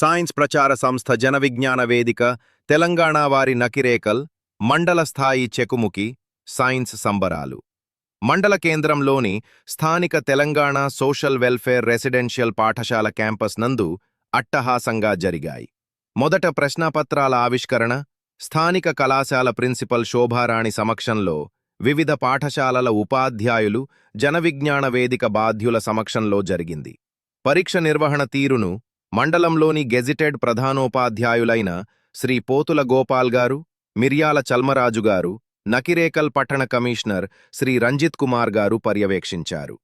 Science ప్రచార సంస్థ జనవిజ్ఞాన వేదిక తెలంగాణ వారి నకిరేకల్ మండల స్థాయి చెకుముకి సైన్స్ సంబరాలు. మండల కేంద్రంలోని స్థానిక తెలంగాణ సోషల్ వెల్ఫేర్ రెసిడెన్షియల్ పాఠశాల క్యాంపస్ నందు అట్టహాసంగా జరిగాయి. మొదట ప్రశ్నాపత్రాల ఆవిష్కరణ స్థానిక కళాశాల ప్రిన్సిపల్ శోభారాణి సమక్షంలో వివిధ పాఠశాలల ఉపాధ్యాయులు జనవిజ్ఞాన వేదిక బాధ్యుల సమక్షంలో జరిగింది. పరీక్ష నిర్వహణ తీరును మండలంలోని గెజిటెడ్ ప్రధానోపాధ్యాయులైన శ్రీ పోతుల గోపాల్ గారు మిర్యాల చల్మరాజు గారు నకిరేకల్ పట్టణ కమిషనర్ శ్రీ రంజిత్ కుమార్ గారు పర్యవేక్షించారు.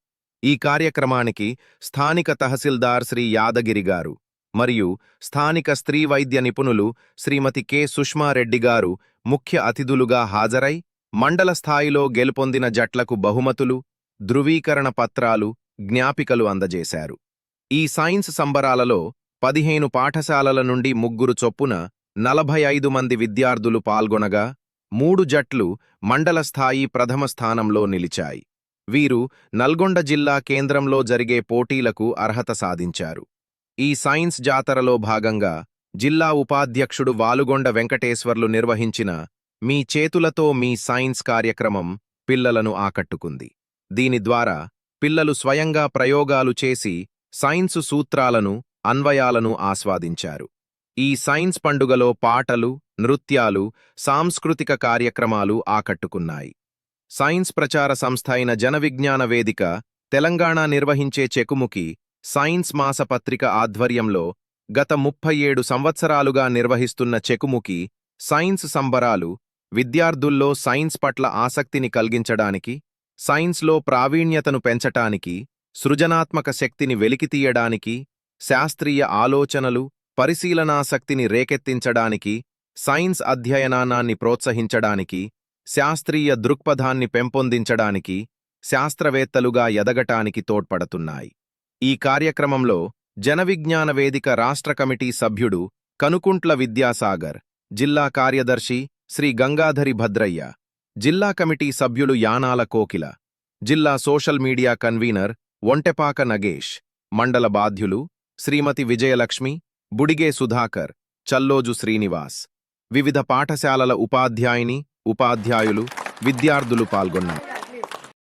ఈ కార్యక్రమానికి స్థానిక తహసీల్దార్ శ్రీ యాదగిరి గారు మరియు స్థానిక స్త్రీ వైద్య నిపుణులు శ్రీమతి కె. సుష్మారెడ్డి గారు ముఖ్య అతిథులుగా హాజరై మండల స్థాయిలో గెలుపొందిన జట్లకు బహుమతులు ధృవీకరణ పత్రాలు జ్ఞాపికలు అందజేశారు. ఈ సైన్స్ సంబరాలలో పదిహేను పాఠశాలల నుండి ముగ్గురు చొప్పున నలభై ఐదు మంది విద్యార్థులు పాల్గొనగా మూడు జట్లు మండల స్థాయి ప్రథమ స్థానంలో నిలిచాయి. వీరు నల్గొండ జిల్లా కేంద్రంలో జరిగే పోటీలకు అర్హత సాధించారు. ఈ సైన్స్ జాతరలో భాగంగా జిల్లా ఉపాధ్యక్షుడు వాలుగొండ వెంకటేశ్వర్లు నిర్వహించిన మీ చేతులతో మీ సైన్స్ కార్యక్రమం పిల్లలను ఆకట్టుకుంది. దీని ద్వారా పిల్లలు స్వయంగా ప్రయోగాలు చేసి సైన్సు సూత్రాలను అన్వయాలను ఆస్వాదించారు. ఈ సైన్స్ పండుగలో పాటలు నృత్యాలు సాంస్కృతిక కార్యక్రమాలు ఆకట్టుకున్నాయి. సైన్స్ ప్రచార సంస్థ అయిన జనవిజ్ఞాన వేదిక తెలంగాణ నిర్వహించే చెకుముకి సైన్స్ మాసపత్రిక ఆధ్వర్యంలో గత ముప్పై ఏడు సంవత్సరాలుగా నిర్వహిస్తున్న చెకుముకి సైన్స్ సంబరాలు విద్యార్థుల్లో సైన్స్ పట్ల ఆసక్తిని కలిగించడానికి సైన్స్లో ప్రావీణ్యతను పెంచటానికి సృజనాత్మక శక్తిని వెలికితీయడానికి శాస్త్రీయ ఆలోచనలు పరిశీలనాసక్తిని రేకెత్తించడానికి సైన్స్ అధ్యయనాన్ని ప్రోత్సహించడానికి శాస్త్రీయ దృక్పథాన్ని పెంపొందించడానికి శాస్త్రవేత్తలుగా ఎదగటానికి తోడ్పడుతున్నాయి. ఈ కార్యక్రమంలో జనవిజ్ఞాన వేదిక రాష్ట్ర కమిటీ సభ్యుడు కనుకుంట్ల విద్యాసాగర్ జిల్లా కార్యదర్శి శ్రీ గంగాధరి భద్రయ్య జిల్లా కమిటీ సభ్యులు యానాల కోకిల జిల్లా social media convener Ontepaka Nagesh మండల బాధ్యులు శ్రీమతి విజయలక్ష్మి బుడిగే సుధాకర్ చల్లోజు శ్రీనివాస్. వివిధ పాఠశాలల ఉపాధ్యాయుని ఉపాధ్యాయులు విద్యార్థులు పాల్గొన్నారు.